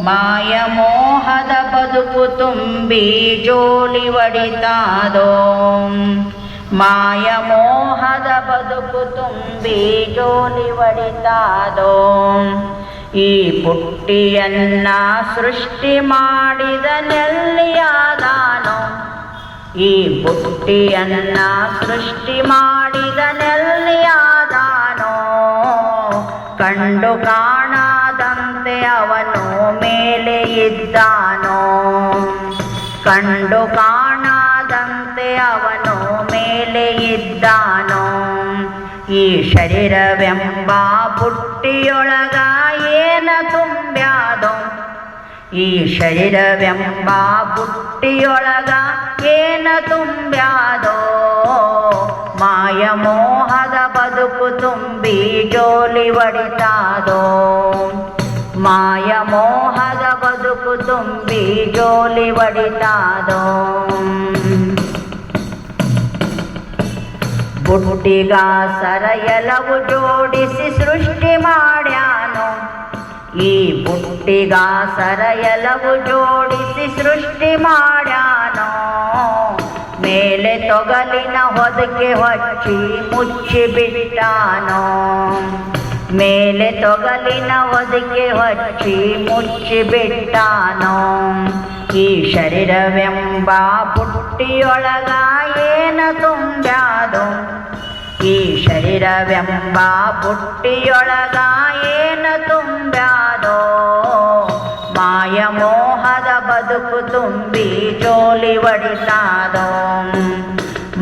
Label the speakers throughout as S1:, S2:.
S1: ಮಾಯ ಮೋಹದ ಬದುಕು ತುಂಬಿ ಜೋಲಿ ಒಡಿತಾದೋ? ಮಾಯ ಮೋಹದ ಬದುಕು ತುಂಬಿ ಜೋಲಿ ಒಡಿತಾದೋ? ಈ ಪುಟ್ಟಿಯನ್ನ ಸೃಷ್ಟಿ ಮಾಡಿದ ನೆಲ್ಲಿಯಾದಾನೋ ಈ ಪುಟ್ಟಿಯನ್ನ ಸೃಷ್ಟಿ ಮಾಡಿದ ನೆಲ್ಲಿಯಾದಾನೋ ಕಂಡು ಕಾಣದಂತೆ ಅವನು ಮೇಲೆ ಇದ್ದಾನೋ ಕಂಡು ಕಾಣದಂತೆ ಅವನು ಮೇಲೆ ಇದ್ದಾನೋ ಈ ಶರೀರವೆಂಬ ಬುಟ್ಟಿಯೊಳಗ ಏನ ತುಂಬ್ಯಾದೋ ಈ ಶರೀರವೆಂಬ ಬುಟ್ಟಿಯೊಳಗ ಏನ ತುಂಬ್ಯಾದೋ ಮಾಯ ಮೋಹದ ಬದುಕು ತುಂಬಿ ಜೋಲಿ ಒಡಿತಾದೋ ಮಾಯ ಮೋಹದ ಬದುಕು ತುಂಬಿ ಜೋಲಿ ಒಡಿತಾದೋ ಬುಟ್ಟಿಗಾಸರ ಎಲವು ಜೋಡಿಸಿ ಸೃಷ್ಟಿ ಮಾಡ್ಯಾನೋ ಈ ಬುಟ್ಟಿಗಾಸರ ಎಲವು ಜೋಡಿಸಿ ಸೃಷ್ಟಿ ಮಾಡ್ಯಾನೋ ಮೇಲೆ ತೊಗಲಿನ ಹೊದಕೆ ಹೊಚ್ಚಿ ಮುಚ್ಚಿ ಬಿಟ್ಟಾನೋ ಮೇಲೆ ತೊಗಲಿನ ಹೊದಕೆ ಹೊಚ್ಚಿ ಮುಚ್ಚಿ ಬಿಟ್ಟಾನೋ ಈ ಶರೀರವೆಂಬ ಬುಟ್ಟಿಯೊಳಗ ಏನ ತುಂಬ್ಯಾದೋ ಈ ಶರೀರವೆಂಬ ಬುಟ್ಟಿಯೊಳಗ ಏನ ತುಂಬ್ಯಾದೋ ಮಾಯ ಮೋಹದ ಬದುಕು ತುಂಬಿ ಜೋಲಿ ಒಡಿತಾದೋ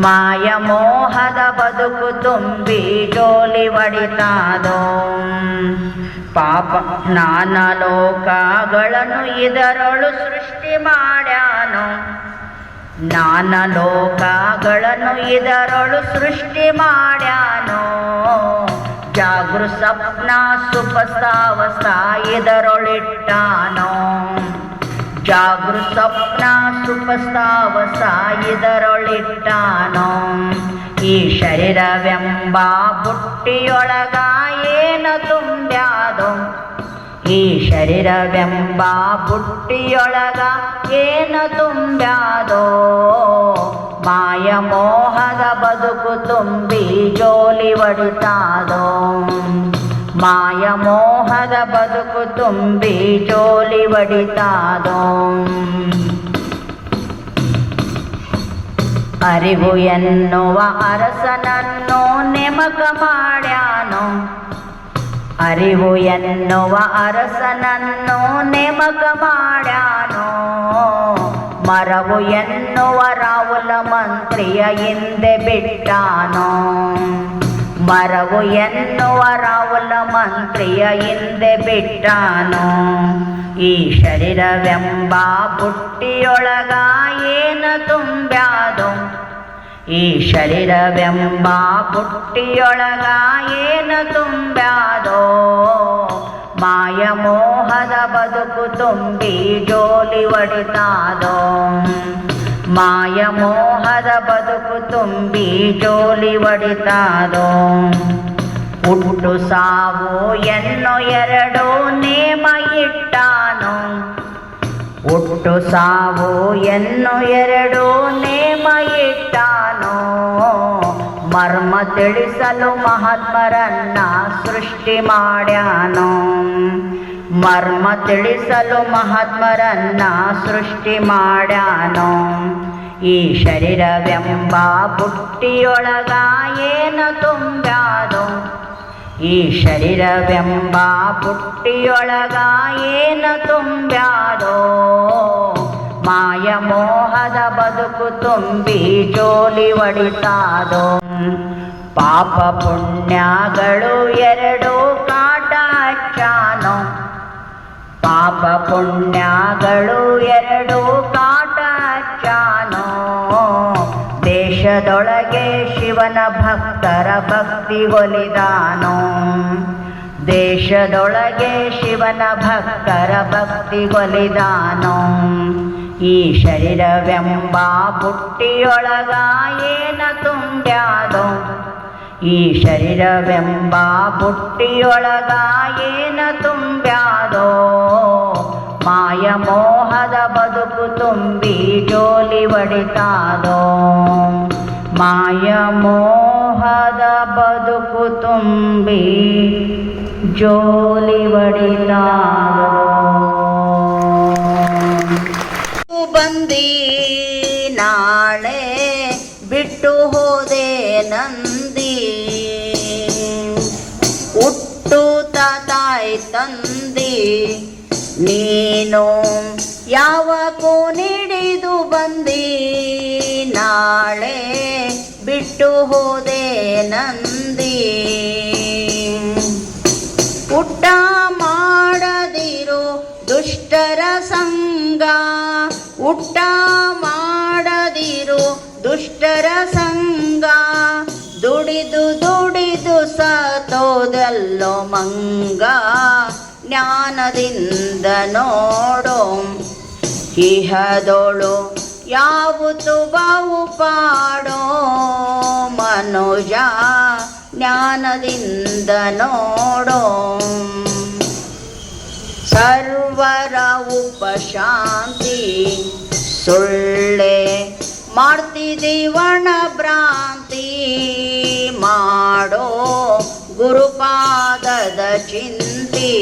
S1: ಮಾಯ ಮೋಹದ ಬದುಕು ತುಂಬಿ ಜೋಲಿ ಒಡಿತಾದೋ ಪಾಪ ನಾನ ಲೋಕಗಳನ್ನು ಇದರೊಳು ಸೃಷ್ಟಿ ಮಾಡ್ಯಾನು. ನಾನ ಲೋಕಗಳನ್ನು ಇದರೊಳು ಸೃಷ್ಟಿ ಮಾಡ್ಯಾನೋ. ಜಾಗೃ ಸ್ವಪ್ನ ಸುಪಸಾವಸ ಇದರೊಳಿಟ್ಟಾನೋ ಜಾಗೃ ಸ್ವಪ್ನ ಸುಪಸಾವಸ ಇದರೊಳಿಟ್ಟಾನೋ ಈ ಶರೀರವೆಂಬ ಬುಟ್ಟಿಯೊಳಗ ಏನ ತುಂಬ್ಯಾದೋ ಈ ಶರೀರವೆಂಬ ಬುಟ್ಟಿಯೊಳಗ ಏನ ತುಂಬ್ಯಾದೋ ಮಾಯ ಮೋಹದ ಬದುಕು ತುಂಬಿ ಜೋಲಿ ಒಡಿತಾದೋ ಮಾಯ ಮೋಹದ ಬದುಕು ತುಂಬಿ ಜೋಲಿ ಒಡಿತಾದೋ ಅರಿವು ಎನ್ನುವ ಅರಸನನ್ನು ನೇಮಕ ಮಾಡ್ಯಾನೋ ಅರಿವು ಎನ್ನುವ ಅರಸನನ್ನು ನೇಮಕ ಮಾಡ್ಯಾನೋ ಮರವು ಎನ್ನುವ ರಾಹುಲ ಮಂತ್ರಿಯ ಹಿಂದೆ ಬಿಟ್ಟಾನೋ ಮರವು ಎನ್ನುವ ರಾಹುಲ ಮಂತ್ರಿಯ ಹಿಂದೆ ಬಿಟ್ಟಾನೋ ಈ ಶರೀರವೆಂಬ ಬುಟ್ಟಿಯೊಳಗ ಏನ ತುಂಬ್ಯಾದೋ ಈ ಶರೀರವೆಂಬ ಬುಟ್ಟಿಯೊಳಗ ಏನ ತುಂಬ್ಯಾದೋ ಮಾಯ ಮೋಹದ ಬದುಕು ತುಂಬಿ ಜೋಲಿ ಒಡಿತಾದೋ ಮಾಯ ಮೋಹದ ಬದುಕು ತುಂಬಿ ಜೋಲಿ ಒಡಿತಾದೋ? ಹುಟ್ಟು ಸಾವು ಎನ್ನೋ ಎರಡೋ ನೇಮ ಇಟ್ಟಾನೋ? ಹುಟ್ಟು ಸಾವು ಎನ್ನು ಎರಡೋ ನೇಮ ಇಟ್ಟಾನೋ? ಮರ್ಮ ತಿಳಿಸಲು ಮಹಾತ್ಮರನ್ನ ಸೃಷ್ಟಿ ಮಾಡ್ಯಾನೋ? ಮರ್ಮ ತಿಳಿಸಲು ಮಹಾತ್ಮರನ್ನ ಸೃಷ್ಟಿ ಮಾಡ್ಯಾನೋ. ಈ ಶರೀರವೆಂಬ ಬುಟ್ಟಿಯೊಳಗ ಏನ ತುಂಬ್ಯಾದೋ ಈ ಶರೀರವೆಂಬ ಬುಟ್ಟಿಯೊಳಗ ಏನ ತುಂಬ್ಯಾದೋ ಮಾಯ ಮೋಹದ ಬದುಕು ತುಂಬಿ ಜೋಲಿ ಒಡಿತಾದೋ ಪಾಪ ಪುಣ್ಯಗಳು ಎರಡು ಪಾಪ ಪುಣ್ಯಗಳು ಎರಡು ಕಾಟ ಹಚ್ಚಾನೋ ದೇಶದೊಳಗೆ ಶಿವನ ಭಕ್ತರ ಭಕ್ತಿ ಒಲಿದಾನೋ ದೇಶದೊಳಗೆ ಶಿವನ ಭಕ್ತರ ಭಕ್ತಿ ಒಲಿದಾನೋ ಈ ಶರೀರವೆಂಬ ಬುಟ್ಟಿಯೊಳಗ ಏನ ತುಂಬ್ಯಾದೋ. ಈ ಶರೀರವೆಂಬ ಬುಟ್ಟಿಯೊಳಗ ಏನ ತುಂಬ್ಯಾದೋ. ಮಾಯ ಮೋಹದ ಬದುಕು ತುಂಬಿ ಜೋಲಿ ಹೊಡಿತಾದೋ ಮಾಯ ಮೋಹದ ಬದುಕು ತುಂಬಿ ಜೋಲಿ ಹೊಡಿತಾದೋ ಬಂದಿ ನಾಳೆ ಬಿಟ್ಟು ಹೋದೆ ನಂದಿ ಹುಟ್ಟು ತಾಯಿ ತಂದಿ ನೀನು ಯಾವ ಕೋನಿಡಿದು ಬಂದಿ? ನಾಳೆ ಬಿಟ್ಟು ಹೋದೆ ನಂದಿ. ಊಟ ಮಾಡದಿರೋ ದುಷ್ಟರ ಸಂಗ ಊಟ ಮಾಡದಿರೋ ದುಷ್ಟರ ಸಂಗ ದುಡಿದು ದುಡಿದು ಸತೋದೆಲ್ಲೋ ಮಂಗ ಜ್ಞಾನದಿಂದ. ನೋಡೋ. ಇಹದೋಳು ಯಾವುದು ಬಾವು ಪಾಡೋ. ಮನೋಜ ಜ್ಞಾನದಿಂದ ನೋಡೋ. ಸರ್ವರ ಉಪಶಾಂತಿ ಸುಳ್ಳೆ ಮಾಡ್ತಿದೀವಣ ಭ್ರಾಂತಿ ಮಾಡೋ ಗುರುಪಾದದ ಚಿಂತಿ.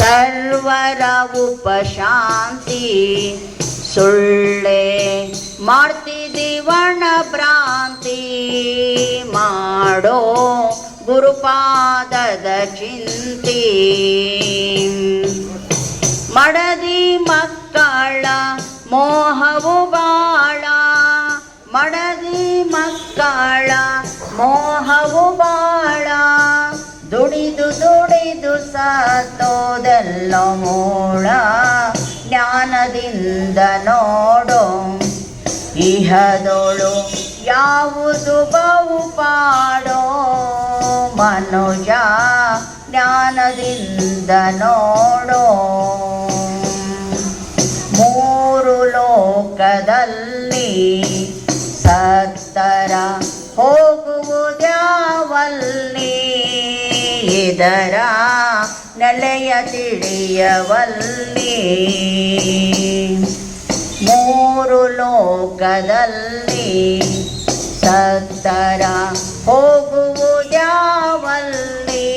S1: ಸರ್ವರ ಉಪಶಾಂತಿ ಸುಳ್ಳೆ ಮಾಡ್ತಿದ್ದೀವಣ ಭ್ರಾಂತಿ ಮಾಡೋ ಗುರುಪಾದದ ಚಿಂತಿ. ಮಡದಿ ಮಕ್ಕಳ ಮೋಹವು ಬಾಳ. ಮಡದಿ ಮಕ್ಕಳ ಮೋಹವು ಬಾಳ. ದುಡಿದು ದುಡಿದು ಸತ್ತೋದೆಲ್ಲ ಮೂಳ ಜ್ಞಾನದಿಂದ ನೋಡೋ. ಇಹದೋಳು ಯಾವುದು ಬಹು ಪಾಡೋ? ಮನುಜ ಜ್ಞಾನದಿಂದ ನೋಡೋ. ಮೂರು ಲೋಕದಲ್ಲಿ ಸತ್ತರ ಹೋಗುವುದ್ಯಾವಲ್ಲಿ ಇದರ ನೆಲೆಯ ತಿಳಿಯವಲ್ಲಿ ಮೂರು ಲೋಕದಲ್ಲಿ ಸತ್ತರ ಜಾವಲ್ಲಿ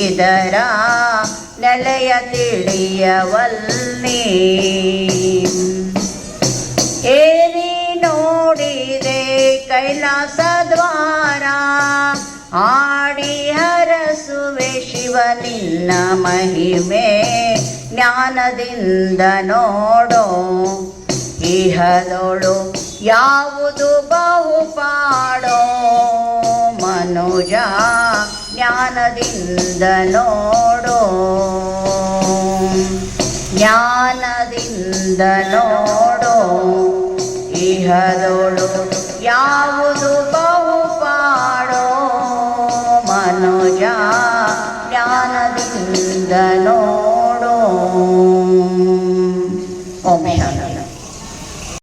S1: ಇದರ ನೆಲೆಯ ತಿಳಿಯವಲ್ಲಿ ಏರಿ ನೋಡಿದೆ ಕೈಲಾಸ ದ್ವಾರ ಆಡಿ ಹರಸುವೆ ಶಿವ ನಿನ್ನ ಮಹಿಮೆ ಜ್ಞಾನದಿಂದ ನೋಡೋ ಇಹದೋಳು ಯಾವುದು ಬಹುಪಾಡೋ ಮನುಜ ಜ್ಞಾನದಿಂದ ನೋಡೋ ಜ್ಞಾನದಿಂದ ನೋಡೋ ಇಹದೋಳು ಯಾವುದು